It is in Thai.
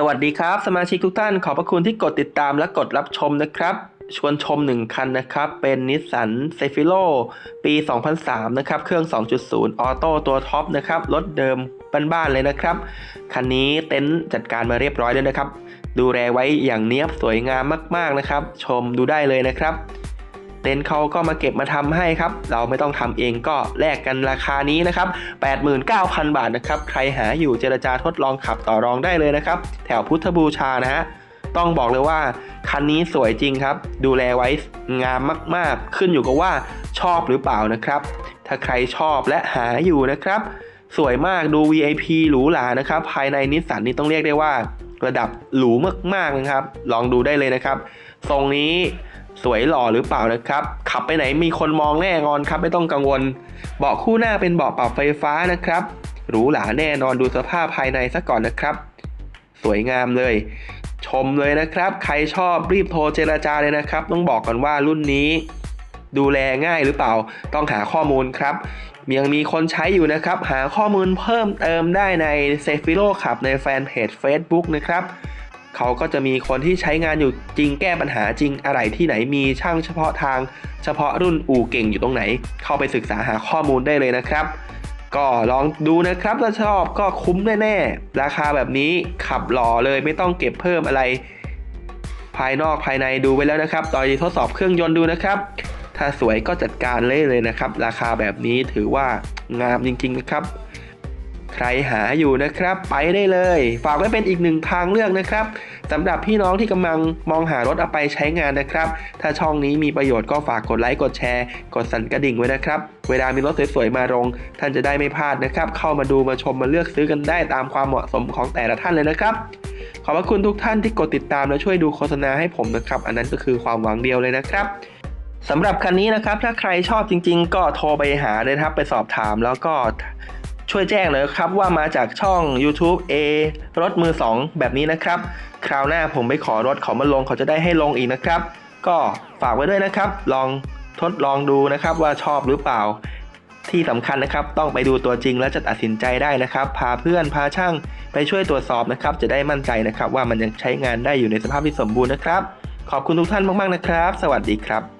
สวัสดีครับ สมาชิกทุกท่านขอบพระคุณที่กดติดตามและกดรับชมนะครับ ชวนชม 1 คันนะครับ เป็นนิสสันเซฟิโลปี 2003 นะครับ เครื่อง 2.0 ออโต้ตัวท็อปนะครับ รถเดิมบ้านๆเลยนะครับ คันนี้เต็นท์จัดการมาเรียบร้อยแล้วนะครับ ดูแลไว้อย่างเนี้ยบสวยงามมากๆนะครับ ชมดูได้เลยนะครับ เต็นท์เขาก็มาเก็บมาทำให้ครับ เราไม่ต้องทำเองก็แลกกันราคานี้นะครับ89,000 บาทนะครับใครหาอยู่เจรจาทดลองขับต่อรองได้เลยนะครับ แถวพุทธบูชานะฮะต้องบอกเลยว่าคันนี้สวยจริงครับ ดูแลไว้งามมากๆ ขึ้นอยู่กับว่าชอบหรือเปล่านะครับ ถ้าใครชอบและหาอยู่นะครับ สวยมากดู VIP หรูหรานะครับ ภายในนิสสันนี่ต้องเรียกได้ว่า ระดับหรูมากๆนะครับ ลองดูได้เลยนะครับ ทรงนี้ สวยหล่อหรือเปล่านะครับ ขับไปไหนมีคนมองแน่นอนครับไม่ต้องกังวล เบาะคู่หน้าเป็นเบาะปรับไฟฟ้านะครับ หรูหราแน่นอนดูสภาพภายในซะก่อนนะครับ สวยงามเลย ชมเลยนะครับ ใครชอบรีบโทรเจราจาเลยนะครับ ต้องบอกก่อนว่ารุ่นนี้ ดูแลง่ายหรือเปล่า ต้องหาข้อมูลครับยังมีคนใช้อยู่นะครับ หาข้อมูลเพิ่มเติมได้ใน s e f i r o ขับในแฟนเพจ Facebook นะครับ เขาก็จะมีคนที่ใช้งานอยู่จริงแก้ปัญหาจริงอะไรที่ไหนมีช่างเฉพาะทาง เฉพาะรุ่นอู่เก่งอยู่ตรงไหน เข้าไปศึกษาหาข้อมูลได้เลยนะครับ ก็ลองดูนะครับถ้าชอบก็คุ้มแน่ๆ ราคาแบบนี้ขับหล่อเลยไม่ต้องเก็บเพิ่มอะไร ภายนอกภายในดูไปแล้วนะครับตอนนี้ทดสอบเครื่องยนต์ดูนะครับ ถ้าสวยก็จัดการเลยเลยนะครับ ราคาแบบนี้ถือว่างามจริงๆนะครับ ใครหาอยู่นะครับ ไปได้เลย ฝากไว้เป็นอีกหนึ่งทางเลือกนะครับสำหรับพี่น้องที่กำลังมองหารถเอาไปใช้งานนะครับ ถ้าช่องนี้มีประโยชน์ก็ฝากกดไลค์กดแชร์ กดสั่นกระดิ่งไว้นะครับ เวลามีรถสวยๆมาลง ท่านจะได้ไม่พลาดนะครับ เข้ามาดูมาชมมาเลือกซื้อกันได้ตามความเหมาะสมของแต่ละท่านเลยนะครับ ขอบพระคุณทุกท่านที่กดติดตามและช่วยดูโฆษณาให้ผมนะครับ อันนั้นก็คือความหวังเดียวเลยนะครับสำหรับคันนี้นะครับถ้าใครชอบจริง ๆ ก็โทรไปหาเลยครับไปสอบถามแล้วก็ ช่วยแจ้งเลยครับว่ามาจากช่อง YouTube A รถมือ 2 แบบนี้นะครับ คราวหน้าผมไปขอรถเขามาลงเขาจะได้ให้ลงอีกนะครับ ก็ฝากไว้ด้วยนะครับ ลองทดลองดูนะครับว่าชอบหรือเปล่า ที่สำคัญนะครับ ต้องไปดูตัวจริงแล้วจะตัดสินใจได้นะครับ พาเพื่อนพาช่างไปช่วยตรวจสอบนะครับ จะได้มั่นใจนะครับ ว่ามันยังใช้งานได้อยู่ในสภาพที่สมบูรณ์นะครับ ขอบคุณทุกท่านมากๆนะครับ สวัสดีครับ